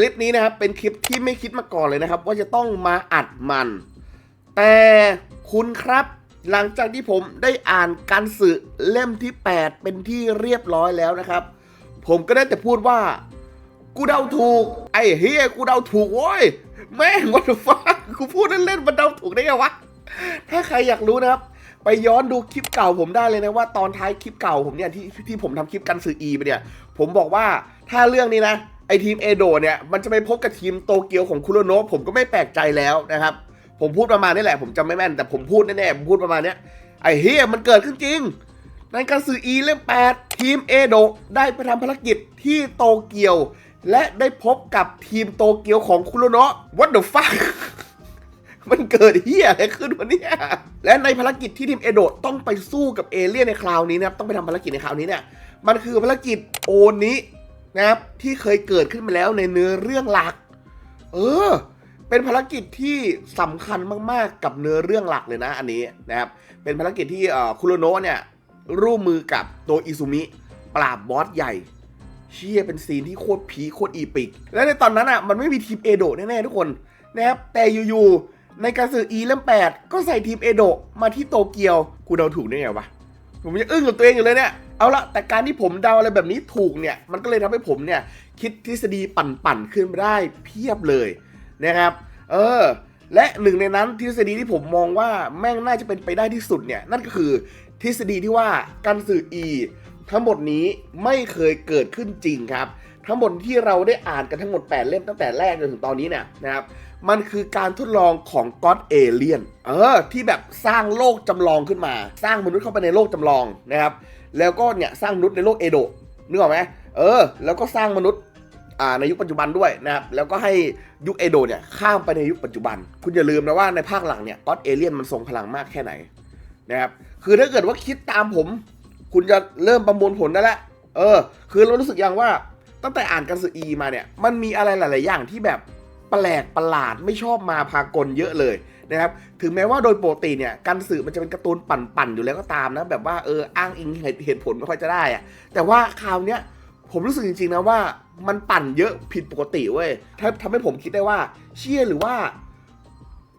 คลิปนี้นะครับเป็นคลิปที่ไม่คิดมาก่อนเลยนะครับ ว่าจะต้องมาอัดมัน แต่คุณครับ หลังจากที่ผมได้อ่านการสื่อเล่มที่ 8 เป็นที่เรียบร้อยแล้วนะครับ ผมก็ได้แต่พูดว่า กูเดาถูก ไอ้เฮียกูเดาถูกโว้ยแม่งวัตฟ้ากูพูดเล่นๆมันเดาถูกได้ไงวะถ้าใครอยากรู้นะครับ ไปย้อนดูคลิปเก่าผมได้เลยนะว่าตอนท้ายคลิปเก่าผมเนี่ยที่ที่ผมทำคลิปกันสื่ออีไปเนี่ย ผมบอกว่าถ้าเรื่องนี้นะ ไอทีมเอโดเนี่ยมันจะไปพบกับทีมโตเกียวของคุโรโนะผมก็ไม่แปลกใจแล้วนะครับ ผมพูดประมาณนี้แหละ ผมจำไม่แม่น แต่ผมพูดแน่ๆผมพูดประมาณเนี้ยไอเฮียมันเกิดขึ้นจริงในการสื่ออีเล่ม8 ทีมเอโดได้ไปทำภารกิจที่โตเกียว และได้พบกับทีมโตเกียวของคุโรโนะ What the fuck มันเกิดเฮียอะไรขึ้นวะเนี่ยและในภารกิจที่ทีมเอโดต้องไปสู้กับเอเลี่ยนในคราวนี้นะครับ ต้องไปทำภารกิจในคราวนี้เนี่ย มันคือภารกิจโอนิ นะครับที่เคยเกิดขึ้นมาแล้วในเนื้อเรื่องหลัก เออ เป็นภารกิจที่สำคัญมากๆกับเนื้อเรื่องหลักเลยนะ อันนี้นะครับเป็นภารกิจที่คุโรโนะเนี่ยร่วมมือกับโตอิซุมิปราบบอสใหญ่เชี่ยเป็นซีนที่โคตรผีโคตรอีปิก และในตอนนั้นอะมันไม่มีทีมเอโดะแน่ๆทุกคนนะครับแต่อยู่ๆในการสื่ออีเล่ม8ก็ใส่ทีมเอโดะมาที่โตเกียว กูเดาถูกได้ไงวะ ผมยังอึ้งกับตัวเองอยู่เลยเนี่ย เอาละแต่การที่ผมเดาอะไรแบบนี้ถูกเนี่ย มันก็เลยทำให้ผมเนี่ย คิดทฤษฎีปั่นๆขึ้นมาได้เพียบเลยนะครับ เออ และหนึ่งในนั้นทฤษฎีที่ผมมองว่าแม่งน่าจะเป็นไปได้ที่สุดเนี่ย นั่นก็คือทฤษฎีที่ว่าการสื่อ E ทั้งหมดนี้ไม่เคยเกิดขึ้นจริงครับ ทั้งหมดที่เราได้อ่านกันทั้งหมด 8 เล่มตั้งแต่แรกจนถึงตอนนี้เนี่ยนะครับ มันคือการทดลองของก็อดเอเลียนเออที่แบบสร้างโลกจำลองขึ้นมา สร้างมนุษย์เข้าไปในโลกจำลองนะครับ แล้วก็เนี่ยสร้างมนุษย์ในโลกเอโดะนึกออกไหมเออ แล้วก็สร้างมนุษย์อ่าในยุคปัจจุบันด้วยนะครับ แล้วก็ให้ยุคเอโดะเนี่ยข้ามไปในยุคปัจจุบัน คุณอย่าลืมนะว่าในภาคหลังเนี่ยก็อดเอเลียนมันทรงพลังมากแค่ไหนนะครับ คือถ้าเกิดว่าคิดตามผม คุณจะเริ่มประมวลผลได้แล้วเออ คือเรารู้สึกอย่างว่าตั้งแต่อ่านกันสืออีมาเนี่ย มันมีอะไรหลาย ๆ อย่างที่แบบแปลกประหลาดไม่ชอบมาพากลเยอะเลย นะครับถึงแม้ว่าโดยปกติเนี่ยการสื่อมันจะเป็นการ์ตูนปั่นๆอยู่แล้วก็ตามนะแบบว่าเอออ้างอิงเหตุผลไม่ค่อยจะได้อะแต่ว่าคราวเนี้ยผมรู้สึกจริงๆนะว่ามันปั่นเยอะผิดปกติเว้ยถ้าทำให้ผมคิดได้ว่าเชื่อหรือว่า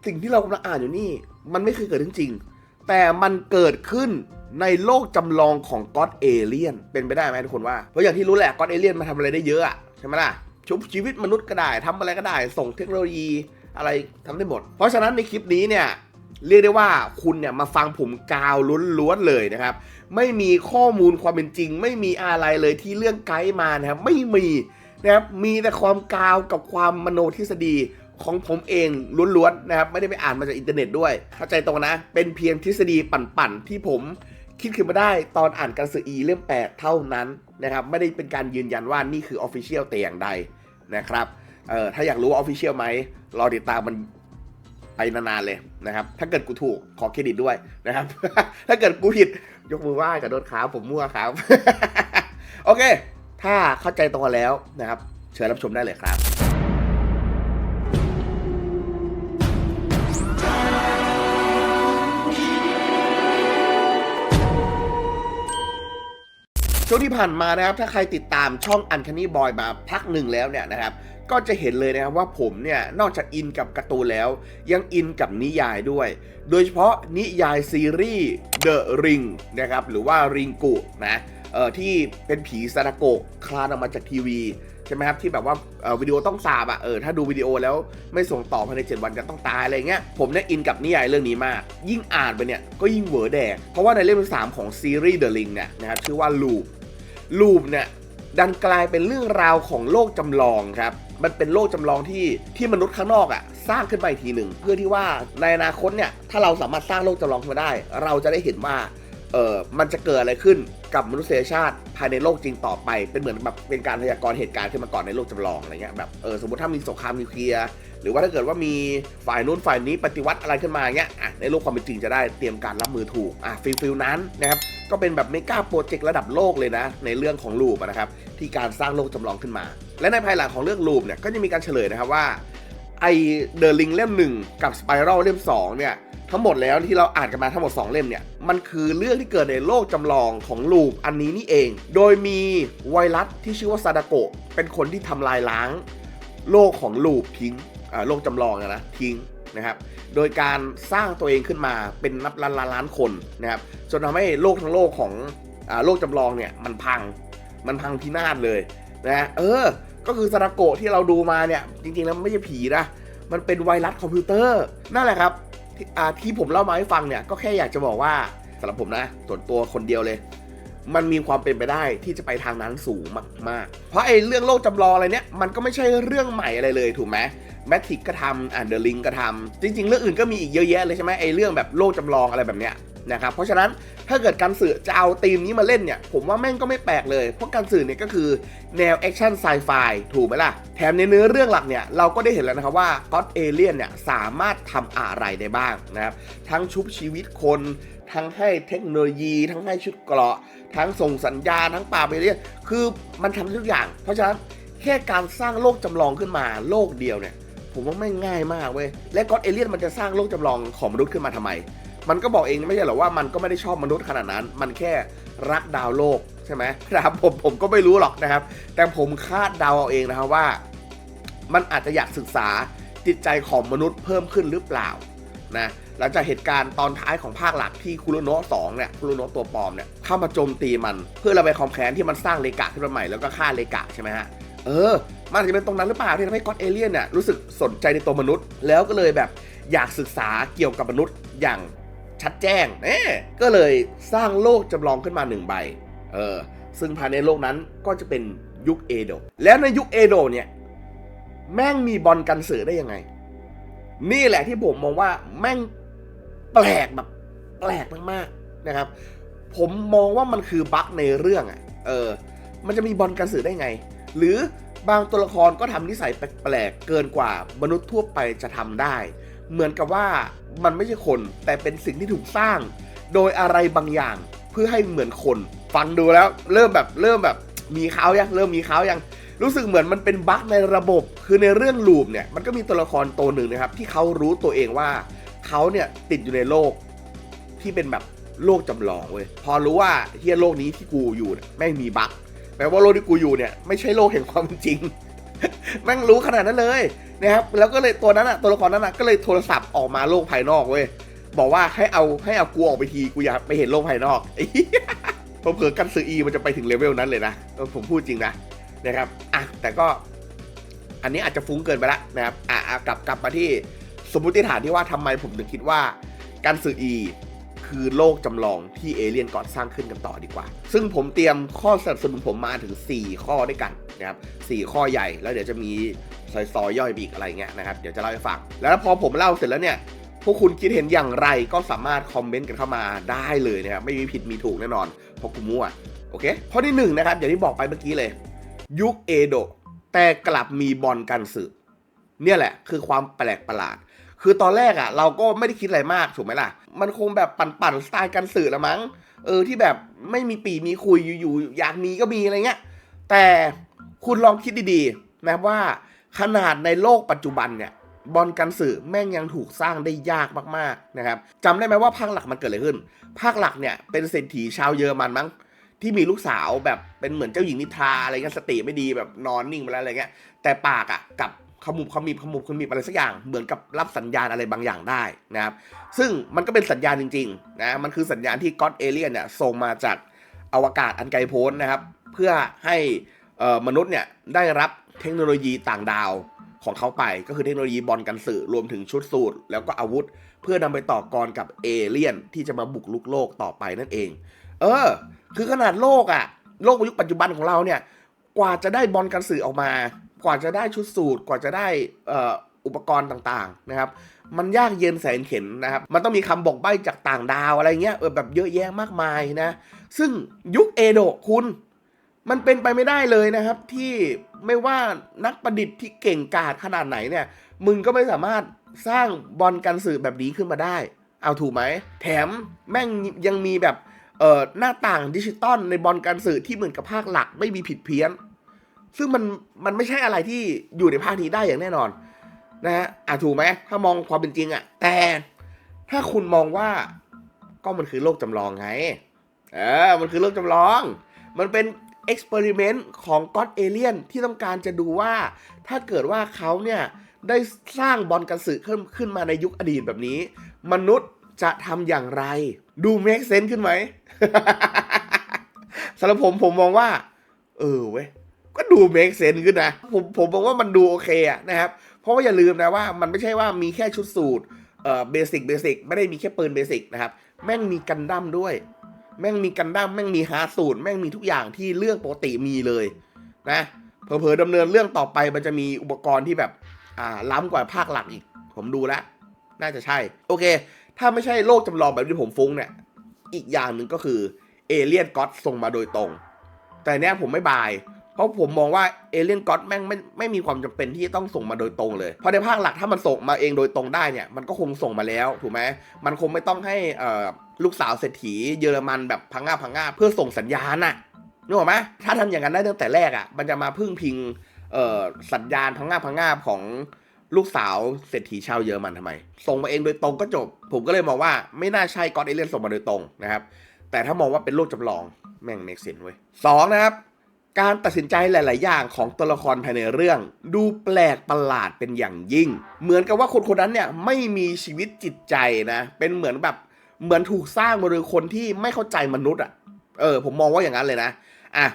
สิ่งที่เรากำลังอ่านอยู่นี่ มันไม่เคยเกิดขึ้นจริง แต่มันเกิดขึ้นในโลกจำลองของก็อดเอเลียนเป็นไปได้ไหมทุกคนว่า เพราะอย่างที่รู้แหละก็อดเอเลียนมาทำอะไรได้เยอะอะใช่ไหมล่ะชุบชีวิตมนุษย์ก็ได้ทำอะไรก็ได้ ส่งเทคโนโลยี อะไรทำได้หมด เพราะฉะนั้นในคลิปนี้เนี่ยเรียกได้ว่าคุณเนี่ยมาฟังผมกาวล้วนๆเลยนะครับ ไม่มีข้อมูลความเป็นจริง ไม่มีอะไรเลยที่เรื่องไกด์มานะครับไม่มีนะครับมีแต่ความกาวกับความมโนทฤษฎีของผมเองล้วนๆนะครับไม่ได้ไปอ่านมาจากอินเทอร์เน็ตด้วยเข้าใจตรงนะ เป็นเพียงทฤษฎีปั่นๆที่ผมคิดขึ้นมาได้ตอนอ่านการสื่ออีเล่ม8เท่านั้นนะครับไม่ได้เป็นการยืนยันว่านี่คือออฟฟิเชียลแต่อย่างใดนะครับ เออถ้าอยากรู้ว่าออฟฟิเชียลไหมรอติดตามมันไปนานๆเลยนะครับ ถ้าเกิดกูถูกขอเครดิตด้วยนะครับ ถ้าเกิดกูผิดยกมือไหว้กับโดนขาผมมั่วครับ โอเค ถ้าเข้าใจตรงกันแล้วนะครับ เชิญรับชมได้เลยครับช่วงที่ผ่านมานะครับถ้าใครติดตามช่องอันค n นี่บอยมาพักหนึ่งแล้วเนี่ยนะครับ ก็จะเห็นเลยนะครับว่าผมเนี่ยนอกจากอินกับการ์ตูนแล้ว ยังอินกับนิยายด้วย โดยเฉพาะนิยายซีรีส์ The Ring นะครับหรือว่าริงกุนะเอ่อที่เป็นผีซาดาโกะคลานออกมาจากทีวีใช่ไหมครับที่แบบว่าวิดีโอต้องสาบอะเออถ้าดูวิดีโอแล้วไม่ส่งต่อภายใน 7 วันจะต้องตายอะไรเงี้ยผมเนี่ยอินกับนิยายเรื่องนี้มาก ยิ่งอ่านไปเนี่ยก็ยิ่งเหวอแดกเพราะว่าในเล่มที่สามของซีรีส์ The Ring เนี่ยนะครับชื่อว่า Loop ลูปเนี่ย ดันกลายเป็นเรื่องราวของโลกจำลองครับ มันเป็นโลกจำลองที่ที่มนุษย์ข้างนอกอะ่ะสร้างขึ้นมาอีกทีหนึ่งเพื่อที่ว่าในอนาคตเนี่ยถ้าเราสามารถสร้างโลกจำลองขึ้นมาได้ เราจะได้เห็นว่า เออมันจะเกิดอะไรขึ้นกับมนุษยชาติภายในโลกจริงต่อไปเป็นเหมือนแบบเป็นการพยากรณ์เหตุการณ์ขึ้นมาก่อนในโลกจำลองอะไรเงี้ยแบบเออสมมติถ้ามีสงครามนิวเคลียร์หรือว่าถ้าเกิดว่ามีฝ่ายนู้นฝ่ายนี้ปฏิวัติอะไรขึ้นมาเงี้ยอะในโลกความเป็นจริงจะได้เตรียมการรับมือถูกอะฟิลฟิลนั้นนะครับก็เป็นแบบเมกาโปรเจกต์ระดับโลกเลยนะ ในเรื่องของลูปนะครับที่การสร้างโลกจำลองขึ้นมา และในภายหลังของเรื่องลูปเนี่ยก็จะมีการเฉลยนะครับว่า ไอเดอะลิงเล่มหนึ่งกับสไปรัลเล่ม2เนี่ยทั้งหมดแล้วที่เราอ่านกันมาทั้งหมด 2 เล่มเนี่ย มันคือเรื่องที่เกิดในโลกจำลองของลูปอันนี้นี่เอง โดยมีไวรัสที่ชื่อว่าซาดาโกะเป็นคนที่ทำลายล้าง โลกของลูปทิ้งอ่าโลกจำลองนะทิ้งนะครับ โดยการสร้างตัวเองขึ้นมาเป็นนับล้านล้านล้านคนนะครับจนทำให้โลกทั้งโลกของอ่าโลกจำลองเนี่ยมันพังมันพังพินาศเลยนะเออ ก็คือซาดาโกะที่เราดูมาเนี่ยจริงๆแล้วไม่ใช่ผีนะ มันเป็นไวรัสคอมพิวเตอร์นั่นแหละครับที่อ่าที่ผมเล่ามาให้ฟังเนี่ยก็แค่อยากจะบอกว่าสำหรับผมนะส่วนตัวคนเดียวเลย มันมีความเป็นไปได้ที่จะไปทางนั้นสูงมากๆ เพราะไอ้เรื่องโลกจำลองอะไรเนี่ยมันก็ไม่ใช่เรื่องใหม่อะไรเลยถูกไหมแมทริกก็ทำอ่านเดอะลิงก็ทำจริง ๆ เรื่องอื่นก็มีอีกเยอะแยะเลยใช่ไหมไอ้เรื่องแบบโลกจำลองอะไรแบบเนี้ยนะครับเพราะฉะนั้น ถ้าเกิดการสื่อจะเอาธีมนี้มาเล่นเนี่ย ผมว่าแม่งก็ไม่แปลกเลย เพราะการสื่อเนี่ยก็คือแนวแอคชั่นไซไฟถูกไหมล่ะ แถมในเนื้อเรื่องหลักเนี่ย เราก็ได้เห็นแล้วนะครับว่าก็อดเอเลียนเนี่ย สามารถทำอะไรได้บ้างนะครับ ทั้งชุบชีวิตคน ทั้งให้เทคโนโลยี ทั้งให้ชุดเกราะ ทั้งส่งสัญญาณทั้งป่าไปเรื่อยคือมันทำทุกอย่าง เพราะฉะนั้นแค่การสร้างโลกจำลองขึ้นมาโลกเดียวเนี่ยผมว่าไม่ง่ายมากเว้ย และก็อดเอเลียนมันจะสร้างโลกจำลองของมนุษย์ขึ้นมาทำไม มันก็บอกเองไม่ใช่หรอว่ามันก็ไม่ได้ชอบมนุษย์ขนาดนั้น มันแค่รักดาวโลกใช่ไหมนะครับผมผมก็ไม่รู้หรอกนะครับ แต่ผมคาดเดาเอาเองนะครับว่า มันอาจจะอยากศึกษาจิตใจของมนุษย์เพิ่มขึ้นหรือเปล่านะหลังจากเหตุการณ์ตอนท้ายของภาคหลักที่คุโรโนะสองเนี่ยคุโรโนะตัวปลอมเนี่ยเข้ามาโจมตีมัน เพื่อระบายความแค้นที่มันสร้างเลกะขึ้นมาใหม่แล้วก็ฆ่าเลกะใช่ไหมฮะเออ มันอาจจะเป็นตรงนั้นหรือเปล่าที่ทำให้ก็อดเอเลียนเนี่ยรู้สึกสนใจในตัวมนุษย์ แล้วก็เลยแบบอยากศึกษาเกี่ยวกับมนุษย์อย่าง ชัดแจ้งเน่ก็เลยสร้างโลกจำลองขึ้นมาหนึ่งใบ เออ ซึ่งภายในโลกนั้นก็จะเป็นยุคเอโดะแล้วในยุคเอโดะเนี่ย แม่งมีบอลกันสื่อได้ยังไง นี่แหละที่ผมมองว่าแม่งแปลกแบบแปลกมากๆนะครับ ผมมองว่ามันคือบั๊กในเรื่องอะ่ะ เออ มันจะมีบอลกันสื่อได้ไง หรือบางตัวละครก็ทำนิสัยแปลกๆเกินกว่ามนุษย์ทั่วไปจะทำได้ เหมือนกับว่ามันไม่ใช่คนแต่เป็นสิ่งที่ถูกสร้าง โดยอะไรบางอย่างเพื่อให้เหมือนคน ฟังดูแล้ว เริ่มแบบเริ่มแบบมีเขายังเริ่มมีเขายังรู้สึกเหมือนมันเป็นบั๊กในระบบ คือในเรื่องลูปเนี่ยมันก็มีตัวละครตัวหนึ่งนะครับ ที่เขารู้ตัวเองว่าเขาเนี่ยติดอยู่ในโลกที่เป็นแบบโลกจำลองเว้ยพอรู้ว่าเฮียโลกนี้ที่กูอยู่เนี่ยแม่มีบั๊กแปลว่าโลกที่กูอยู่เนี่ยไม่ใช่โลกแห่งความจริง แม่งรู้ขนาดนั้นเลยนะครับแล้วก็เลยตัวนั้นอะตัวละครนั้นอะก็เลยโทรศัพท์ออกมาโลกภายนอกเว้ยบอกว่าให้เอาให้เอากูออกไปทีกูอยากไปเห็นโลกภายนอกผมเผื่อกันซืออีมันจะไปถึงเลเวลนั้นเลยนะผมพูดจริงนะนะครับอะแต่ก็ อันนี้อาจจะฟุ้งเกินไปละนะครับอะกลับกลับมาที่สมมติฐานที่ว่าทำไมผมถึงคิดว่าการสื่ออี คือโลกจำลองที่เอเลี่ยนก่อนสร้างขึ้นกันต่อดีกว่า ซึ่งผมเตรียมข้อสนับสนุนผมมาถึง 4 ข้อด้วยกันนะครับสข้อใหญ่แล้วเดี๋ยวจะมีซอยๆย่อยอีกอะไรเงี้ยนะครับเดี๋ยวจะเล่าให้ฟัง แล้วพอผมเล่าเสร็จแล้วเนี่ยพวกคุณคิดเห็นอย่างไรก็สามารถคอมเมนต์กันเข้ามาได้เลยนะครับไม่มีผิดมีถูกแน่นอนเพราะกูมั่วโอเคข้อที่หนึ่งนะครับอย่างที่บอกไปเมื่อกี้เลย ยุคเอโดะแต่กลับมีบอลกันสืบเนี่ยแหละ คือความแปลกประหลาด คือตอนแรกอะ่ะ เราก็ไม่ได้คิดอะไรมากถูกไหมล่ะ มันคงแบบปั่นๆสไตล์กันสื่อละมั้ง เออที่แบบไม่มีปีมีคุยอยู่ๆอยากมีก็มีอะไรเงี้ย แต่คุณลองคิดดีๆนะว่าขนาดในโลกปัจจุบันเนี่ยบอลกันสื่อแม่งยังถูกสร้างได้ยากมากๆนะครับจำได้ไหมว่าภาคหลักมันเกิดอะไรขึ้น ภาคหลักเนี่ยเป็นเศรษฐีชาวเยอรมันมั้งที่มีลูกสาวแบบเป็นเหมือนเจ้าหญิงนิทราอะไรเงี้ยสติไม่ดีแบบนอนนิ่งไปแล้วอะไรเงี้ยแต่ปากอะ่ะกับ ขมุบขมิบขมุบขมิบอะไรสักอย่างเหมือนกับรับสัญญาณอะไรบางอย่างได้นะครับ ซึ่งมันก็เป็นสัญญาณจริงๆนะมันคือสัญญาณที่ก็อดเอเลียนเนี่ยส่งมาจากอวกาศอันไกลโพ้นนะครับ เพื่อให้มนุษย์เนี่ยได้รับเทคโนโลยีต่างดาวของเขาไปก็คือเทคโนโลยีบอลกันสื่อรวมถึงชุดสูตร แล้วก็อาวุธ เพื่อนำไปต่อกรกับเอเลี่ยน ที่จะมาบุกลุกโลกต่อไปนั่นเอง เออ คือขนาดโลกอะโลกยุคปัจจุบันของเราเนี่ย กว่าจะได้บอลกันสื่อออกมา กว่าจะได้ชุดสูตรกว่าจะได้อุปกรณ์ต่างๆนะครับ มันยากเย็นแสนเข็นนะครับ มันต้องมีคำบอกใบ้จากต่างดาวอะไรเงี้ยเออแบบเยอะแยะมากมายนะ ซึ่งยุคเอโดะคุณ มันเป็นไปไม่ได้เลยนะครับ ที่ไม่ว่านักประดิษฐ์ที่เก่งกาจขนาดไหนเนี่ย มึงก็ไม่สามารถสร้างบอลกันสื่อแบบนี้ขึ้นมาได้ เอาถูกไหม แถมแม่งยังมีแบบเอ่อหน้าต่างดิจิตอลในบอลการสื่อที่เหมือนกับภาคหลักไม่มีผิดเพี้ยน ซึ่งมันมันไม่ใช่อะไรที่อยู่ในภาคนี้ได้อย่างแน่นอน นะฮะอะถูกไหมถ้ามองความเป็นจริงอะแต่ถ้าคุณมองว่าก็มันคือโลกจำลองไงเออมันคือโลกจำลอง มันเป็นเอ็กซ์เพร์เมนต์ของก็ d เอเลียนที่ต้องการจะดูว่าถ้าเกิดว่าเขาเนี่ยได้สร้างบอลกระสือขึ้นขึ้นมาในยุคอดีตแบบนี้ มนุษย์จะทำอย่างไร ดูเมคเซน s ขึ้นไหมสำหรับผมผมมองว่า เออเว้ย ก็ดูเมคเซนขึ้นนะผมผมมองว่ามันดูโอเคอะนะครับ เพราะว่าอย่าลืมนะว่ามันไม่ใช่ว่ามีแค่ชุดสูตรเอ่อเบสิกเบสิกไม่ได้มีแค่ปืนเบสิกนะครับแม่งมีกันดั้มด้วย แม่งมีกันดั้มแม่งมีฮาร์ดสูตรแม่งมีทุกอย่างที่เรื่องปกติมีเลยนะเผลอๆดำเนินเรื่องต่อไปมันจะมีอุปกรณ์ที่แบบอ่าล้ำกว่าภาคหลักอีก ผมดูแล้ว น่าจะใช่ โอเค ถ้าไม่ใช่โลกจำลองแบบที่ผมฟุ้งเนี่ยอีกอย่างหนึ่งก็คือเอเลียนก็อดส่งมาโดยตรง แต่เนี้ยผมไม่บาย ราะผมมองว่าเอเลียนก็อดแม่งไม่ไม่มีความจำเป็นที่จะต้องส่งมาโดยตรงเลยเพราะในภาคหลักถ้ามันส่งมาเองโดยตรงได้เนี่ยมันก็คงส่งมาแล้วถูกไหมมันคงไม่ต้องให้เอ่อลูกสาวเศรษฐีเยอรมันแบบพังงาพังงาเพื่อส่งสัญญาณน่ะนึกออกไหมถ้าทำอย่างนั้นได้ตั้งแต่แรกอะมันจะมาพึ่งพิงเอ่อสัญญาณพังงาพังงาของลูกสาวเศรษฐีชาวเยอรมันทำไม ส่งมาเองโดยตรงก็จบ ผมก็เลยมองว่าไม่น่าใช่ก็อดเอเลียนส่งมาโดยตรงนะครับแต่ถ้ามองว่าเป็นโลกจำลองแม่งเมกเซนเว้ยสองนะครับ การตัดสินใจหลาย ๆ อย่างของตัวละครภายในเรื่อง ดูแปลกประหลาดเป็นอย่างยิ่ง เหมือนกับว่าคนคนนั้นเนี่ยไม่มีชีวิตจิตใจนะ เป็นเหมือนแบบเหมือนถูกสร้างมาโดยคนที่ไม่เข้าใจมนุษย์อะเออ ผมมองว่าอย่างนั้นเลยนะอะ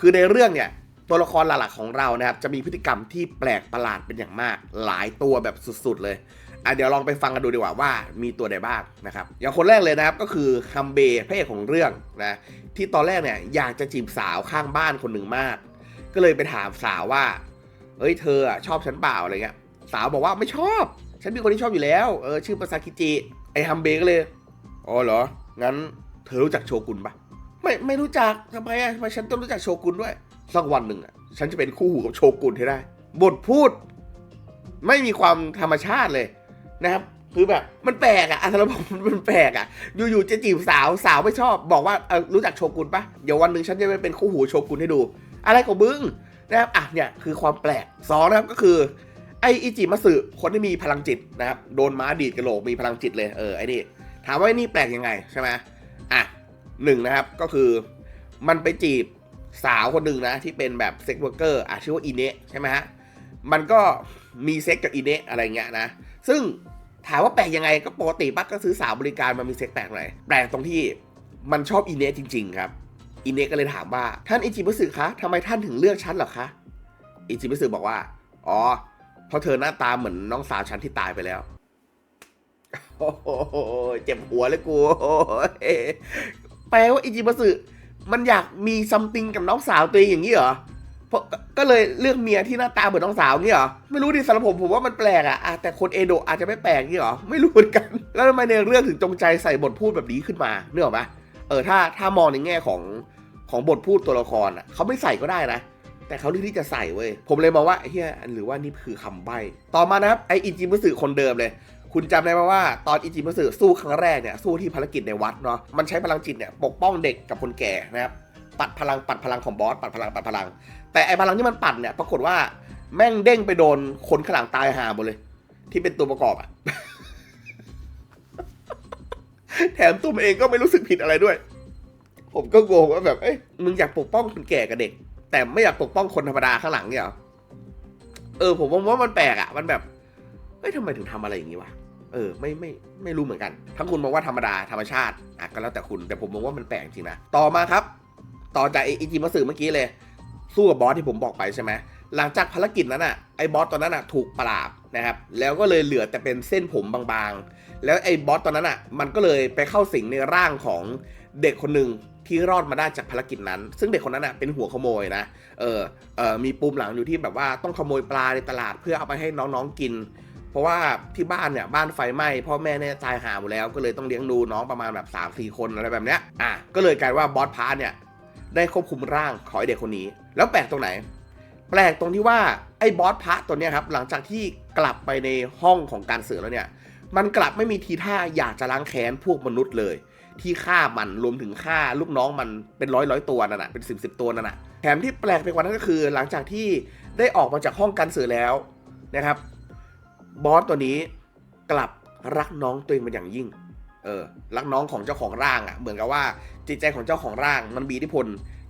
คือในเรื่องเนี่ยตัวละครหลักๆของเรานะครับจะมีพฤติกรรมที่แปลกประหลาดเป็นอย่างมาก หลายตัวแบบสุด ๆ เลย อะเดี๋ยวลองไปฟังกันดูดีกว่าว่ามีตัวใดบ้างนะครับ อย่างคนแรกเลยนะครับก็คือฮัมเบย์พระเอกของเรื่องนะที่ตอนแรกเนี่ยอยากจะจีบสาวข้างบ้านคนหนึ่งมาก ก็เลยไปถามสาวว่า เอ้ยเธอชอบฉันเปล่าอะไรเงี้ย สาวบอกว่าไม่ชอบ ฉันมีคนที่ชอบอยู่แล้วเออชื่อปาซากิจิไอฮัมเบย์ก็เลยอ๋อเหรองั้นเธอรู้จักโชกุนปะไม่ไม่รู้จักทำไมอะทำไมฉันต้องรู้จักโชกุนด้วยสักวันหนึ่งอะฉันจะเป็นคู่หูกับโชกุนให้ได้ บทพูด ไม่มีความธรรมชาติเลย นะครับ คือแบบมันแปลกอะอะสำหรับผมมันแปลกอะอยู่ๆจะจีบสาวสาวไม่ชอบ บอกว่าเออรู้จักโชกุนปะเดี๋ยววันหนึ่งฉันจะไปเป็นคู่หูโชกุนให้ดู อะไรของมึงนะครับอะเนี่ยคือความแปลกสองนะครับก็คือไออิจิมัสึคนที่มีพลังจิตนะครับโดนม้าดีดกระโหลกมีพลังจิตเลยเออไอ้นี่ถามว่าไอ้นี่แปลกยังไงใช่ไหมอะหนึ่งนะครับก็คือมันไปจีบสาวคนหนึ่งนะที่เป็นแบบเซ็กเวอร์เกอร์อะชื่อว่าอิเนะใช่ไหมฮะมันก็มีเซ็กกับอิเนะอะไรเงี้ยนะซึ่ง ถามว่าแปลกยังไงก็ปกติปั๊กก็ซื้อสาวบริการมามีเซ็กแปลกหนแปลกตรงที่มันชอบอินเนะจริง ๆ ครับอินเนะก็เลยถามว่าท่านอิจิมัสึคะทำไมท่านถึงเลือกฉันหรอคะอิจิมัสึบอกว่า อ๋อ เพราะเธอหน้าตาเหมือนน้องสาวฉันที่ตายไปแล้วโอ้โหเจ็บหัวเลยกูแปลว่าอิจิมัสึมันอยากมีซัมติงกับน้องสาวตัวเองอย่างนี้เหรอเพราะ ก็เลยเลือกเมียที่หน้าตาเหมือนน้องสาวงี้เหรอ ไม่รู้ดิสำหรับผมผมว่ามันแปลกอะอะแต่คนเอโดะอาจจะไม่แปลกงี้เหรอ ไม่รู้เหมือนกัน แล้วทำไมในเรื่องถึงจงใจใส่บทพูดแบบนี้ขึ้นมาเนื้ออปะเออถ้าถ้ามองในแง่ของของบทพูดตัวละครอะเขาไม่ใส่ก็ได้นะ แต่เขาเลือกที่จะใส่เว้ย ผมเลยมองว่าเฮียหรือว่านี่คือคำใบ้ ต่อมานะครับไออิจิมุสึคนเดิมเลย คุณจำได้ไหมว่าตอนอิจิมุสึสู้ครั้งแรกเนี่ยสู้ที่ภารกิจในวัดเนาะ มันใช้พลังจิตเนี่ยปกป้องเด็กกับคนแก่นะครับ ปัดพลังปัดพลังของบอสปัดพลังปัดพลัง แต่ไอพลังที่มันปัดเนี่ยปรากฏว่าแม่งเด้งไปโดนคนข้างหลังตายหาหมดเลย ที่เป็นตัวประกอบอะแถมตัวมันเองก็ไม่รู้สึกผิดอะไรด้วย ผมก็งงว่าแบบเอ้ยมึงอยากปกป้องคนแก่กับเด็ก แต่ไม่อยากปกป้องคนธรรมดาข้างหลังเนี่ยเหรอเออ ผมว่ามันแปลกอะมันแบบเอ้ยทำไมถึงทำอะไรอย่างนี้วะเออไม่ไม่ไม่รู้เหมือนกัน ทั้งคุณมองว่าธรรมดาธรรมชาติอะก็แล้วแต่คุณแต่ผมมองว่ามันแปลกจริงนะต่อมาครับ ต่อจากไออิจิมัสึเมื่อกี้เลย สู้กับบอสที่ผมบอกไปใช่ไหมหลังจากภารกิจนั้นอะไอ้บอสตัวนั้นอะถูกปราบนะครับแล้วก็เลยเหลือแต่เป็นเส้นผมบางๆ แล้วไอ้บอสตัวนั้นอะมันก็เลยไปเข้าสิงในร่างของเด็กคนหนึ่งที่รอดมาได้จากภารกิจนั้น ซึ่งเด็กคนนั้นอะเป็นหัวขโมยนะ เออเออมีปูมหลังอยู่ที่แบบว่าต้องขโมยปลาในตลาดเพื่อเอาไปให้น้องๆกิน เพราะว่าที่บ้านเนี่ยบ้านไฟไหม้พ่อแม่เนี่ยตายหาหมดแล้วก็เลยต้องเลี้ยงดูน้องประมาณแบบ3าสี่คนอะไรแบบเนี้ย อะก็เลยกลายว่าบอสพาร์ทเนี่ยได้ควบคุมร่างของเด็กคนนี้ แล้วแปลกตรงไหน แปลกตรงที่ว่าไอ้บอสพระตัวเนี้ยครับหลังจากที่กลับไปในห้องของการเสือแล้วเนี่ย มันกลับไม่มีทีท่าอยากจะล้างแค้นพวกมนุษย์เลย ที่ฆ่ามันรวมถึงฆ่าลูกน้องมันเป็นร้อยร้อยตัวนั่นน่ะเป็นสิบสิบตัวนั่นน่ะแถมที่แปลกไปกว่านั้นก็คือ หลังจากที่ได้ออกมาจากห้องการเสือแล้วนะครับ บอสตัวนี้กลับรักน้องตัวเองเป็นอย่างยิ่ง เออ รักน้องของเจ้าของร่างอะ่ะ เหมือนกับว่าจิตใจของเจ้าของร่าง มันมีอิทธิพล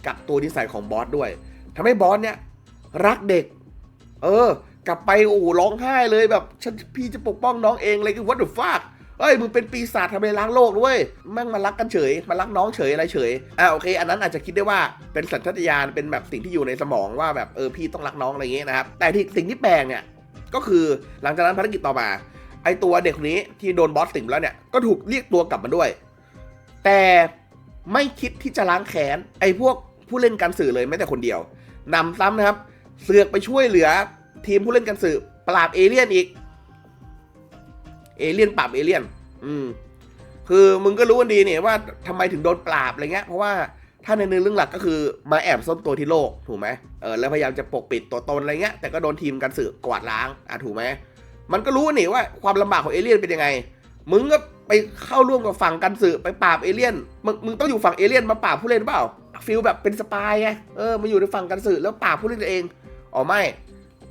กับตัวนิสัยของบอสด้วย ทำให้บอสเนี่ย รักเด็ก เออ กลับไปโอ้ร้องไห้เลยแบบฉันพี่จะปกป้องน้องเองเลยคือ what the fuck เฮ้ยมึงเป็นปีศาจทำไมล้างโลกด้วยแม่งมารักกันเฉยมารักน้องเฉยอะไรเฉยอะโอเค อันนั้นอาจจะคิดได้ว่าเป็นสัญชาตญาณเป็นแบบสิ่งที่อยู่ในสมองว่าแบบเออพี่ต้องรักน้องอะไรอย่างเงี้ยนะครับแต่ที่สิ่งที่แปลกเนี่ยก็คือหลังจากนั้นภารกิจต่อมาไอตัวเด็กคนนี้ที่โดนบอสสิงแล้วเนี่ยก็ถูกเรียกตัวกลับมาด้วย แต่ไม่คิดที่จะล้างแค้นไอพวกผู้เล่นการสื่อเลยแม้แต่คนเดียว นำซ้ำนะครับ เสือกไปช่วยเหลือทีมผู้เล่นการสื่อปราบเอเลี่ยนอีก เอเลี่ยนปราบเอเลี่ยน อืม คือมึงก็รู้กันดีเนี่ยว่าทำไมถึงโดนปราบอะไรเงี้ย เพราะว่าถ้าในเนื้อเรื่องหลักก็คือมาแอบซ่อนตัวที่โลกถูกไหมเออแล้วพยายามจะปกปิดตัวตนอะไรเงี้ย แต่ก็โดนทีมการสื่อกวาดล้างอะถูกไหมมันก็รู้นี่ว่าความลำบากของเอเลี่ยนเป็นยังไง มึงก็ไปเข้าร่วมกับฝั่งกันสื่อไปปราบเอเลี่ยน มึงมึงต้องอยู่ฝั่งเอเลี่ยนมาปราบผู้เล่นเปล่า ฟิลแบบเป็นสปายไงเออมาอยู่ในฝั่งกันสื่อแล้วปราบผู้เล่นเองอ๋อไม่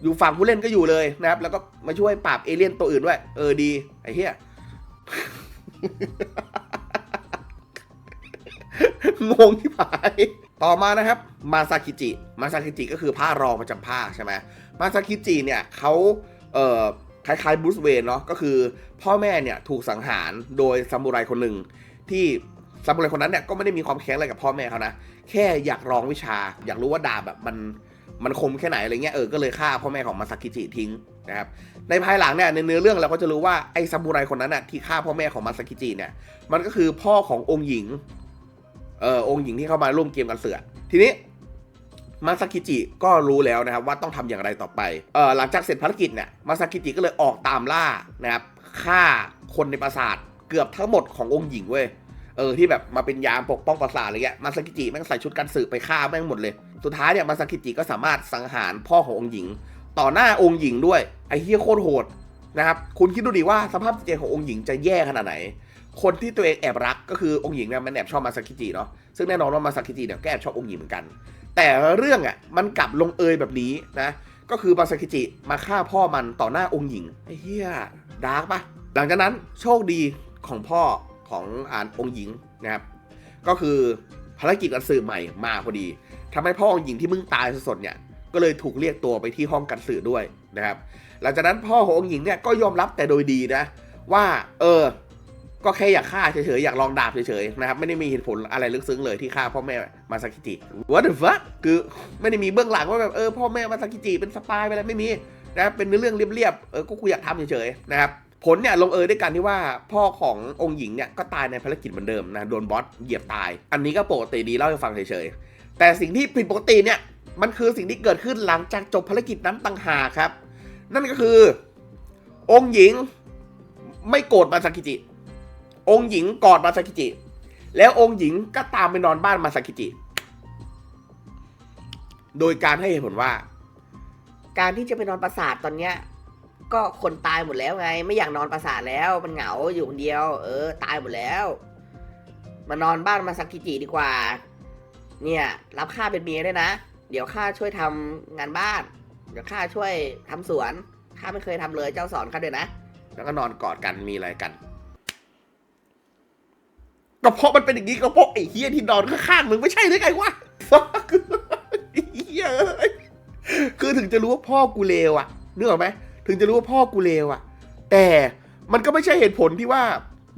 อยู่ฝั่งผู้เล่นก็อยู่เลยนะครับ แล้วก็มาช่วยปราบเอเลี่ยนตัวอื่นด้วยเออดีไอ้เหี้ยงงที่ผายต่อมานะครับมาซาคิจิมาซาคิจิก็คือผ้ารองประจำภาใช่ไหมมาซาคิจิเนี่ยเขาเอ่อคล้ายๆบรูซเวนเนาะก็คือพ่อแม่เนี่ยถูกสังหารโดยซามูไรคนหนึ่งที่ซามูไรคนนั้นเนี่ยก็ไม่ได้มีความแค้นอะไรกับพ่อแม่เขานะ แค่อยากลองวิชา อยากรู้ว่าดาบแบบมันมันคมแค่ไหนอะไรเงี้ยเออก็เลยฆ่าพ่อแม่ของมาซาคิจิทิ้งนะครับในภายหลังเนี่ยในเนื้อเรื่องเราก็จะรู้ว่าไอ้ซามูไรคนนั้นน่ะที่ฆ่าพ่อแม่ของมาซาคิจิเนี่ยมันก็คือพ่อขององค์หญิงเออองค์หญิงที่เข้ามาร่วมเกมกันเสือ ทีนี้มาซากิจิก็รู้แล้วนะครับว่าต้องทำอย่างไรต่อไปเออหลังจากเสร็จภารกิจเนี่ยมาซากิจิก็เลยออกตามล่านะครับฆ่าคนในปราสาทเกือบทั้งหมดขององค์หญิงเว้ย เออที่แบบมาเป็นยามปกป้องปราสาทอะไรเงี้ยมาซากิจิแม่งใส่ชุดกันสืบไปฆ่าแม่งหมดเลย สุดท้ายเนี่ยมาซากิจิก็สามารถสังหารพ่อขององค์หญิง ต่อหน้าองค์หญิงด้วยไอ้เฮียโคตรโหดนะครับคุณคิดดูดิว่าสภาพจิตใจขององค์หญิงจะแย่ขนาดไหน คนที่ตัวเองแอบรักก็คือองค์หญิงเนี่ยมันแอบชอบมาซากิจิเนาะซึ่งแน่นอนว่ามาซากิจิเนี่ยก็แอบชอบองค์หญิงเหมือนกัน แต่เรื่องอะมันกลับลงเอยแบบนี้นะก็คือมาซากิจิมาฆ่าพ่อมันต่อหน้าองค์หญิงไอ้เหี้ยดาร์กปะหลังจากนั้นโชคดีของพ่อ ของอ่านองค์หญิงนะครับ ก็คือภารกิจการสืบใหม่มาพอดีทำให้พ่อองค์หญิงที่มึงตายสดๆเนี่ยก็เลยถูกเรียกตัวไปที่ห้องกันสืบด้วยนะครับ หลังจากนั้นพ่อขององค์หญิงเนี่ยก็ยอมรับแต่โดยดีนะ ว่าเออ ก็แค่อยากฆ่าเฉยๆอยากลองดาบเฉยๆนะครับไม่ได้มีเหตุผลอะไรลึกซึ้งเลยที่ฆ่าพ่อแม่มาซากิจิ What the fuck คือไม่ได้มีเบื้องหลังว่าแบบเออพ่อแม่มาซากิจิเป็นสปายไปอะไรไม่มีนะเป็นเนื้อเรื่องเรียบๆเออก็กูอยากทำเฉยๆนะครับ ผลเนี่ยลงเอยด้วยกันที่ว่าพ่อขององค์หญิงเนี่ยก็ตายในภารกิจเหมือนเดิมนะโดนบอสเหยียบตาย อันนี้ก็ปกติดีเล่าให้ฟังเฉยๆแต่สิ่งที่ผิดปกติเนี่ยมันคือสิ่งที่เกิดขึ้นหลังจากจบภารกิจนั้นต่างหากครับ นั่นก็คือ องค์หญิงไม่โกรธมาซากิจิ องค์หญิงกอดมาซากิจิ แล้วองค์หญิงก็ตามไปนอนบ้านมาซากิจิ โดยการให้เหตุผลว่า การที่จะไปนอนปราสาทตอนเนี้ย ก็คนตายหมดแล้วไง ไม่อยากนอนปราสาทแล้ว มันเหงาอยู่คนเดียว เออ ตายหมดแล้ว มานอนบ้านมาซากิจิดีกว่า เนี่ย รับค่าเป็นเมียด้วยนะ เดี๋ยวข้าช่วยทำงานบ้าน เดี๋ยวข้าช่วยทำสวนข้าไม่เคยทำเลยเจ้าสอนข้าด้วยนะ แล้วก็นอนกอดกันมีอะไรกันก็เพราะมันเป็นอย่างนี้ก็เพราะไอ้เฮียที่นอนข้างๆมึงไม่ใช่หรือไงวะไอ้เฮียเอ้ยคือถึงจะรู้ว่าพ่อกูเลวอะนึกออกไหม ถึงจะรู้ว่าพ่อกูเลวอะแต่มันก็ไม่ใช่เหตุผลที่ว่า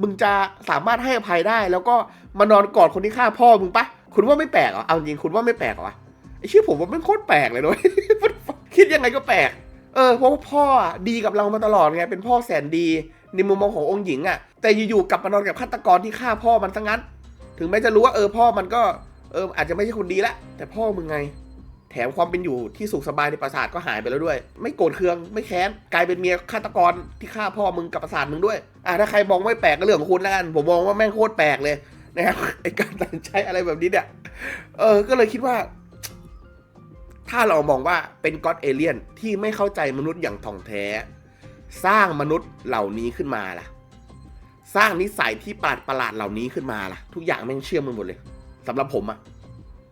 มึงจะสามารถให้อภัยได้ แล้วก็มานอนกอดคนที่ฆ่าพ่อมึงปะคุณว่าไม่แปลกเหรอเอาจริงคุณว่าไม่แปลกเหรอไอ้ชี่ยผมว่ามันโคตรแปลกเลยด้วยคิดยังไงก็แปลก เออเพราะว่าพ่ออะดีกับเรามาตลอดไงเป็นพ่อแสนดีในมุมมองขององค์หญิงอะ่ะ แต่อยู่ๆกลับมานอนกับฆาตกรที่ฆ่าพ่อมันซะงั้น ถึงแม้จะรู้ว่าเออพ่อมันก็เอออาจจะไม่ใช่คนดีละแต่พ่อมึงไง แถมความเป็นอยู่ที่สุขสบายในปราสาทก็หายไปแล้วด้วย ไม่โกรธเคืองไม่แค้นกลายเป็นเมียฆาตกรที่ฆ่าพ่อมึงกับปราสาทมึงด้วยอะถ้าใครมองไม่แปลกก็เรื่องของคุณแล้วกันผมมองว่าแม่งโคตรแปลกเลยนะครับไอการตัดใจอะไรแบบนี้เนี่ยเออก็เลยคิดว่า ถ้าเรามองว่าเป็นก็อดเอเลียนที่ไม่เข้าใจมนุษย์อย่างถ่องแท้ สร้างมนุษย์เหล่านี้ขึ้นมาล่ะ สร้างนิสัยที่ปาดประหลาดเหล่านี้ขึ้นมาล่ะ ทุกอย่างแม่งเชื่อมกันหมดเลยสำหรับผมอะ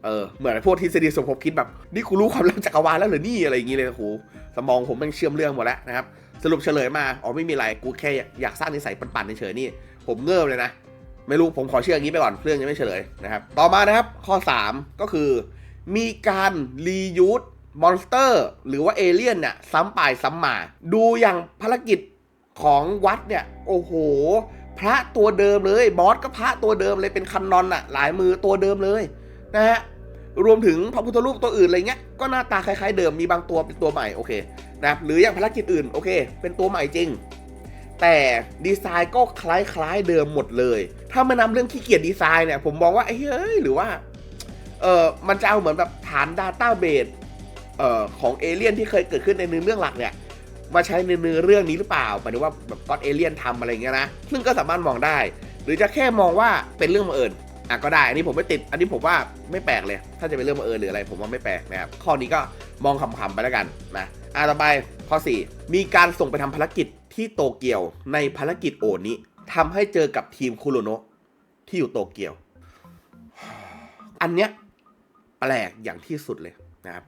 เออเหมือนพวกทฤษฎีสมคบคิดแบบ นี่กูรู้ความลับจักรวาลแล้วหรือนี่อะไรอย่างงี้เลยนะครูสมองผมม่งเชื่อมเรื่องหมดแล้วนะครับ สรุปเฉลยมาอ๋อไม่มีอะไรกูแค่อยากสร้างนิสัยปั่นๆเฉยๆนี่ผมเงิบเลยนะไม่รู้ผมขอเชื่ออย่างนี้ไปก่อนเรื่องยังไม่เฉลยนะครับ ต่อมานะครับข้อ 3 ก็คือ มีการรียูสมอนสเตอร์หรือว่าเอเลี่ยนเนี่ยซ้ำไปซ้ำมา ดูอย่างภารกิจของวัดเนี่ย โอ้โห พระตัวเดิมเลย บอสก็พระตัวเดิมเลยเป็นคันนอนอะหลายมือตัวเดิมเลยนะฮะ รวมถึงพระพุทธรูปตัวอื่นอะไรเงี้ยก็หน้าตาคล้ายๆเดิมมีบางตัวเป็นตัวใหม่โอเคนะครับหรืออย่างภารกิจอื่นโอเค เป็นตัวใหม่จริง แต่ดีไซน์ก็คล้ายๆเดิมหมดเลย ถ้ามานำเรื่องขี้เกียจดีไซน์เนี่ยผมมองว่าเฮ้ยหรือว่าเออมันจะเอาเหมือนแบบฐานด a ต้าเบสเอ่อของเอเลี่ยนที่เคยเกิดขึ้นในเนื้อเรื่องหลักเนี่ยมาใช้ในเนื้อเรื่องนี้หรือเปล่าหมายถึงว่าแบบก็อดเอเลี่ยนทำอะไรเงี้ยนะซึ่งก็สามารถมองได้ หรือจะแค่มองว่าเป็นเรื่องบังเอิญ อะก็ได้ อันนี้ผมไม่ติด อันนี้ผมว่าไม่แปลกเลย ถ้าจะเป็นเรื่องบังเอิญหรืออะไร ผมว่าไม่แปลกนะครับ ข้อนี้ก็มองคำๆไปแล้วกันนะ อะต่อไปข้อ 4 มีการส่งไปทำภารกิจที่โตเกียวในภารกิจโอนี้ทำให้เจอกับทีมคุโรโนะที่อยู่โตเกียว อันเนี้ยแปลกอย่างที่สุดเลยนะครับ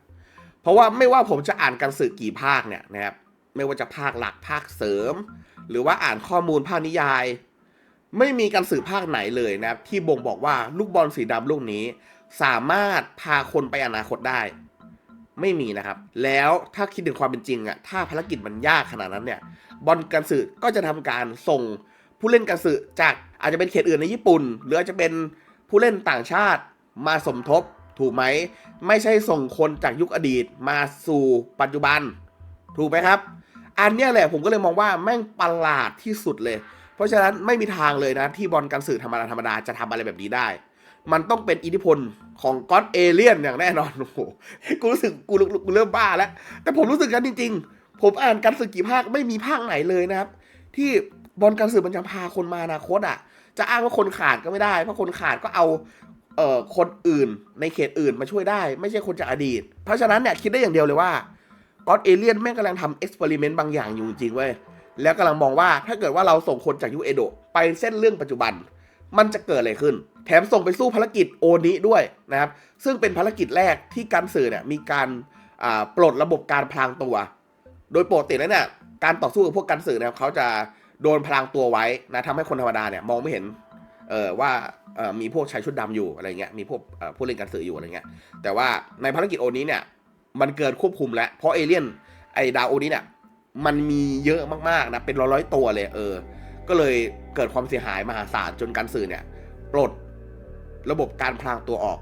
เพราะว่าไม่ว่าผมจะอ่านกันสื่อกี่ภาคเนี่ยนะครับ ไม่ว่าจะภาคหลักภาคเสริม หรือว่าอ่านข้อมูลภาคนิยาย ไม่มีการสื่อภาคไหนเลยนะครับ ที่บ่งบอกว่าลูกบอลสีดำลูกนี้ สามารถพาคนไปอนาคตได้ ไม่มีนะครับ แล้วถ้าคิดถึงความเป็นจริงอะถ้าภารกิจมันยากขนาดนั้นเนี่ย บอลการสื่อก็จะทำการส่งผู้เล่นการสื่อจากอาจจะเป็นเขตอื่นในญี่ปุ่น หรืออาจจะเป็นผู้เล่นต่างชาติมาสมทบถูกไหม ไม่ใช่ส่งคนจากยุคอดีตมาสู่ปัจจุบัน ถูกไหมครับ อันเนี้ยแหละผมก็เลยมองว่าแม่งประหลาดที่สุดเลย เพราะฉะนั้นไม่มีทางเลยนะ ที่บอลการสื่อธรรมดาธรรมดาจะทำอะไรแบบนี้ได้ มันต้องเป็นอิทธิพลของก็อดเอเลี่ยนอย่างแน่นอนโอ้โหกูรู้สึกกูกูเริ่มบ้าแล้ว แต่ผมรู้สึกกันจริง ๆ ผมอ่านการสื่อกี่ภาคไม่มีภาคไหนเลยนะครับ ที่บอลการสื่อมันจะพาคนมาอนาคตอะ จะอ้างว่าคนขาดก็ไม่ได้เพราะคนขาดก็เอาเอ่อคนอื่นในเขตอื่นมาช่วยได้ ไม่ใช่คนจากอดีต เพราะฉะนั้นเนี่ยคิดได้อย่างเดียวเลยว่าก็อดเอเลียนแม่งกำลังทำเอ็กซ์เพร์เมนต์บางอย่างอยู่จริงเว้ย แล้วกำลังมองว่าถ้าเกิดว่าเราส่งคนจากยุเอโดะไปเส้นเรื่องปัจจุบัน มันจะเกิดอะไรขึ้น แถมส่งไปสู้ภารกิจโอนี้ด้วยนะครับ ซึ่งเป็นภารกิจแรกที่การสื่อเนี่ยมีการปลดระบบการพลางตัว โดยปกติแล้วเนี่ยการต่อสู้กับพวกการสื่อนะครับเขาจะโดนพลางตัวไว้นะทำให้คนธรรมดาเนี่ยมองไม่เห็นเออว่ามีพวกชายชุดดำอยู่อะไรเงี้ยมีพวกผู้เล่นการสื่ออยู่อะไรเงี้ยแต่ว่าในภารกิจโอนี้เนี่ยมันเกินควบคุมแล้วเพราะเอเลี่ยนไอดาวโอนี้เนี่ย มันมีเยอะมากๆนะเป็นร้อยๆตัวเลย เออ ก็เลยเกิดความเสียหายมหาศาลจนการสื่อเนี่ย ปลดระบบการพลางตัวออก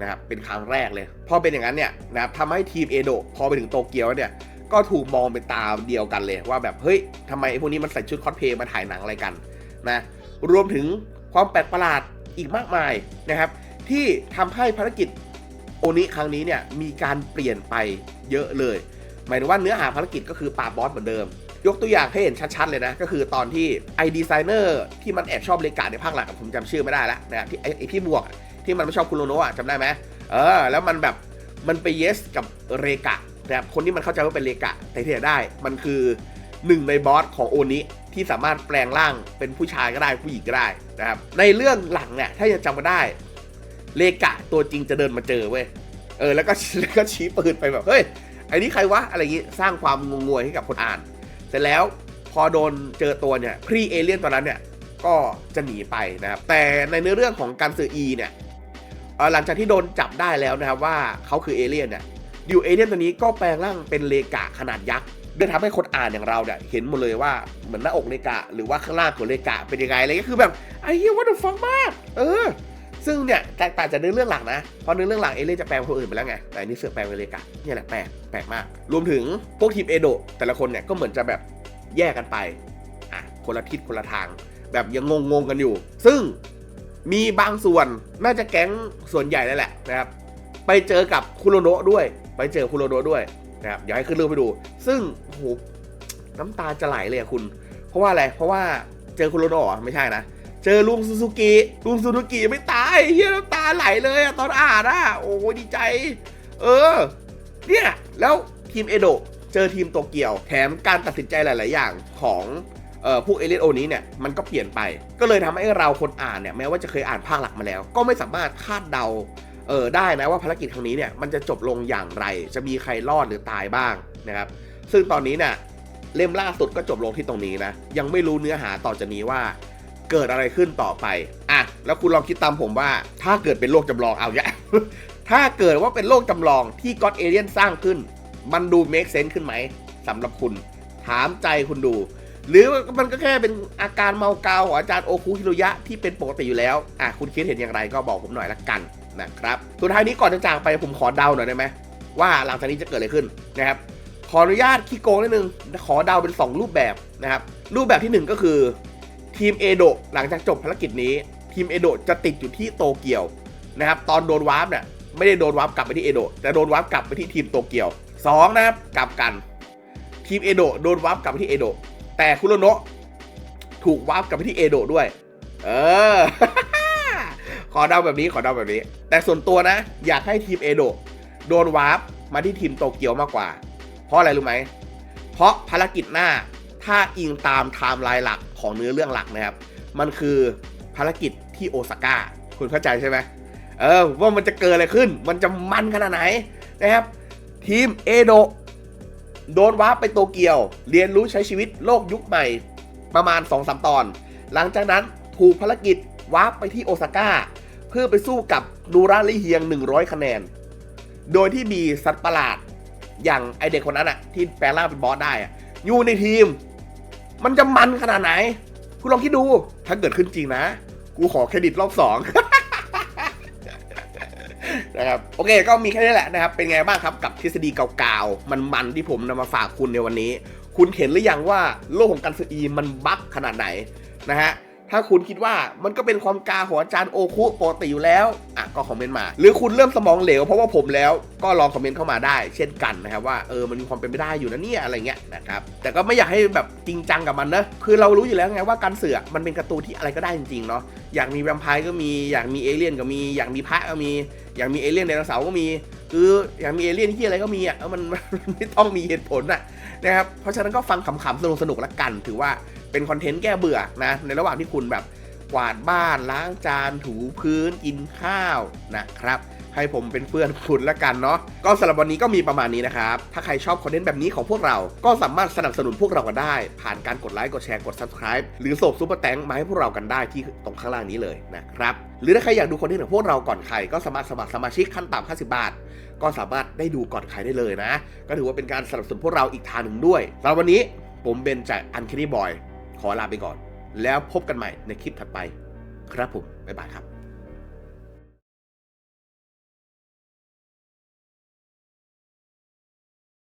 นะครับเป็นครั้งแรกเลยพอเป็นอย่างนั้นเนี่ยนะครับทำให้ทีมเอโดะพอไปถึงโตเกียวเนี่ย ก็ถูกมองเป็นตาเดียวกันเลยว่าแบบเฮ้ยทำไมไอ้พวกนี้มันใส่ชุดคอสเพลย์มาถ่ายหนังอะไรกันนะรวมถึงความแปลกประหลาดอีกมากมายนะครับ ที่ทำให้ภารกิจโอนิครั้งนี้เนี่ยมีการเปลี่ยนไปเยอะเลย หมายถึงว่าเนื้อหาภารกิจก็คือปราบบอสเหมือนเดิม ยกตัวอย่างให้เห็นชัดๆเลยนะ ก็คือตอนที่ไอดีไซเนอร์ที่มันแอบชอบเลกาในภาคหลักอะผมจำชื่อไม่ได้แล้วนะที่ไอพี่หมวกที่มันไม่ชอบคุโรโนะอะจำได้ไหมเออ แล้วมันแบบมันไปเยสกับเรกะนะครับคนที่มันเข้าใจว่าเป็นเรกะแต่ที่ไหนได้มันคือหนึ่งในบอสของโอนิที่สามารถแปลงร่างเป็นผู้ชายก็ได้ผู้หญิงก็ได้นะครับในเรื่องหลังเนี่ยถ้ายังจำมาได้เรกะตัวจริงจะเดินมาเจอเว้ยเออแล้วก็แล้วก็ชี้ปืนไปแบบเฮ้ย ไอ้นี่ใครวะอะไรอย่างงี้สร้างความงงงวยให้กับคนอ่าน เสร็จแล้วพอโดนเจอตัวเนี่ยพรีเอเลียนตอนนั้นเนี่ยก็จะหนีไปนะครับแต่ในเนื้อเรื่องของการสื่ออีเนี่ยหลังจากที่โดนจับได้แล้วนะครับว่าเขาคือเอเลี่ยนเนี่ยดิวเอเลี่ยนตัวนี้ก็แปลงร่างเป็นเลกะขนาดยักษ์ด้วยทำให้คนอ่านอย่างเราเนี่ยเห็นหมดเลยว่าเหมือนหน้าอกเลกะ หรือว่าข้างล่างของเลกะเป็นยังไงอะไรก็คือแบบไอ้เหี้ยวัตถุฟังมาก เออ ซึ่งเนี่ยแตกต่างจากเนื้อเรื่องหลักนะเพราะเนื้อเรื่องหลักเอเลี่ยนจะแปลงคนอื่นไปแล้วไงแต่อันนี่เสือกแปลงเป็นเลกะเนี่ยแหละแปลกแปลกมาก รวมถึงพวกทีมเอโดะแต่ละคนเนี่ยก็เหมือนจะแบบแยกกันไปอะคนละทิศคนละทาง แบบยังงงๆกันอยู่ ซึ่งมีบางส่วนน่าจะแก๊งส่วนใหญ่นั่นแหละนะครับไปเจอกับคุโรโนะด้วย ไปเจอคุโรโนะด้วยนะครับเดี๋ยวให้ขึ้นรูปไปดู ซึ่งโอ้โหน้ำตาจะไหลเลยอะคุณ เพราะว่าอะไรเพราะว่าเจอคุโรโนะไม่ใช่นะ เจอลุงซูซูกิลุงซูซูกิยังไม่ตายเฮียน้ำตาไหลเลยอะตอนอ่านอะโอ้ยดีใจ เออ เนี่ยแล้วทีมเอโดะเจอทีมโตเกียว แถมการตัดสินใจหลาย ๆ อย่างของเอ่อพวกเอเลนโอนี้เนี่ยมันก็เปลี่ยนไป ก็เลยทำให้เราคนอ่านเนี่ยแม้ว่าจะเคยอ่านภาคหลักมาแล้ว ก็ไม่สามารถคาดเดาเออได้นะว่าภารกิจครั้งนี้เนี่ยมันจะจบลงอย่างไร จะมีใครรอดหรือตายบ้างนะครับซึ่งตอนนี้เนี่ยเล่มล่าสุดก็จบลงที่ตรงนี้นะยังไม่รู้เนื้อหาต่อจากนี้ว่า เกิดอะไรขึ้นต่อไปอะแล้วคุณลองคิดตามผมว่า ถ้าเกิดเป็นโลกจำลองเอาแยะถ้าเกิดว่าเป็นโลกจำลองที่ก็ d เอเลียนสร้างขึ้น มันดู make sense ขึ้นไหมสำหรับคุณ ถามใจคุณดู หรือมันก็แค่เป็นอาการเมากาวของอาจารย์โอคุฮิโรยะที่เป็นปกติอยู่แล้วอะคุณคิดเห็นอย่างไรก็บอกผมหน่อยละกันนะครับสุดท้ายนี้ก่อนจะจากไปผมขอเดาหน่อยได้ไหมว่าหลังจากนี้จะเกิดอะไรขึ้นนะครับขออนุญาตขี้โกงนิดนึงขอเดาเป็น 2 รูปแบบนะครับรูปแบบทีหนึ่1 ก็คือ ทีมเอโดะหลังจากจบภารกิจนี้ ทีมเอโดะจะติดอยู่ที่โตเกียวนะครับตอนโดนวาร์ปเนี่ยไม่ได้โดนวาร์ปกลับไปที่เอโดะแต่โดนวาร์ปกลับไปที่ทีมโตเกียวสองนะครับกลับกัน ทีมเอโดะโดนวาร์ปกลับไปที่เอโดะแต่คุโรโนะถูกวาร์ปกลับไปที่เอโดะด้วย เออ ขอเดาแบบนี้ขอเดาแบบนี้ แต่ส่วนตัวนะ อยากให้ทีมเอโดะโดนวาร์ปมาที่ทีมโตเกียวมากกว่า เพราะอะไรรู้ไหม เพราะภารกิจหน้าถ้าอิงตามไทม์ไลน์หลัก ของเนื้อเรื่องหลักนะครับ มันคือภารกิจที่โอซาก้า คุณเข้าใจใช่ไหมเออว่ามันจะเกิดอะไรขึ้น มันจะมันขนาดไหนนะครับ ทีมเอโดโดนวาร์ปไปโตเกียว เรียนรู้ใช้ชีวิตโลกยุคใหม่ประมาณ2อสตอน หลังจากนั้นถูกภารกิจวาร์ปไปที่โอซาก้า เพื่อไปสู้กับดูราลิเฮียง 100 คะแนน โดยที่มีสัตว์ประหลาดอย่างไอเด็กคนนั้นอะที่แปลงร่างเป็นบอสได้อะอยู่ในทีม มันจะมันขนาดไหน คุณลองคิดดู ถ้าเกิดขึ้นจริงนะ กูขอเครดิตรอบสองนะครับโอเคก็มีแค่นี้แหละนะครับ เป็นไงบ้างครับกับทฤษฎีเก่าๆ มันๆที่ผมนำมาฝากคุณในวันนี้ คุณเห็นหรือยังว่าโลกของการซืออีมันบั๊กขนาดไหนนะฮะ ถ้าคุณคิดว่ามันก็เป็นความกาของอาจารย์โอคุปกติอยู่แล้ว อะก็คอมเมนต์มา หรือคุณเริ่มสมองเหลวเพราะว่าผมแล้วก็ลองคอมเมนต์เข้ามาได้ เช่นกันนะครับว่าเออมันมีความเป็นไปได้อยู่นะเนี่ยอะไรเงี้ยนะครับแต่ก็ไม่อยากให้แบบจริงจังกับมันนะคือเรารู้อยู่แล้วไงว่าการเสือกมันเป็นการ์ตูนที่อะไรก็ได้จริงๆเนาะอยากมีแวมไพร์ก็มีอยากมีเอเลี่ยนก็มีอยากมีพระก็มีอยากมีเอเลี่ยนไดโนเสาร์ก็มีคืออยากมีเอเลี่ยนที่อะไรก็มีอะเออมันมันไม่ต้องมีเหตุผลอะนะครับเพราะฉะนั้นก็ฟังขำๆสนุกๆละกัน ถือว่าเป็นคอนเทนต์แก้เบื่อนะ ในระหว่างที่คุณแบบกวาดบ้านล้างจานถูพื้นกินข้าวนะครับให้ผมเป็นเพื่อนคุณละกันเนาะก็สำหรับวันนี้ก็มีประมาณนี้นะครับ ถ้าใครชอบคอนเทนต์แบบนี้ของพวกเรา ก็สามารถสนับสนุนพวกเรากันได้ ผ่านการกดไลค์กดแชร์กด subscribe หรือส่งซุปเปอร์แตงมาให้พวกเรากันได้ที่ตรงข้างล่างนี้เลยนะครับ หรือถ้าใครอยากดูคอนเทนต์ของพวกเราก่อนใครก็สามารถสมัครสมาชิกขั้นต่ำ50 บาท ก็สามารถได้ดูก่อนใครได้เลยนะ ก็ถือว่าเป็นการสนับสนุนพวกเราอีกทางหนึ่งด้วยสำหรับวันนี้ผมเบนจากอันคินี่บอย ขอลาไปก่อน แล้วพบกันใหม่ในคลิปถัดไป ครับผม บ๊ายบายครับ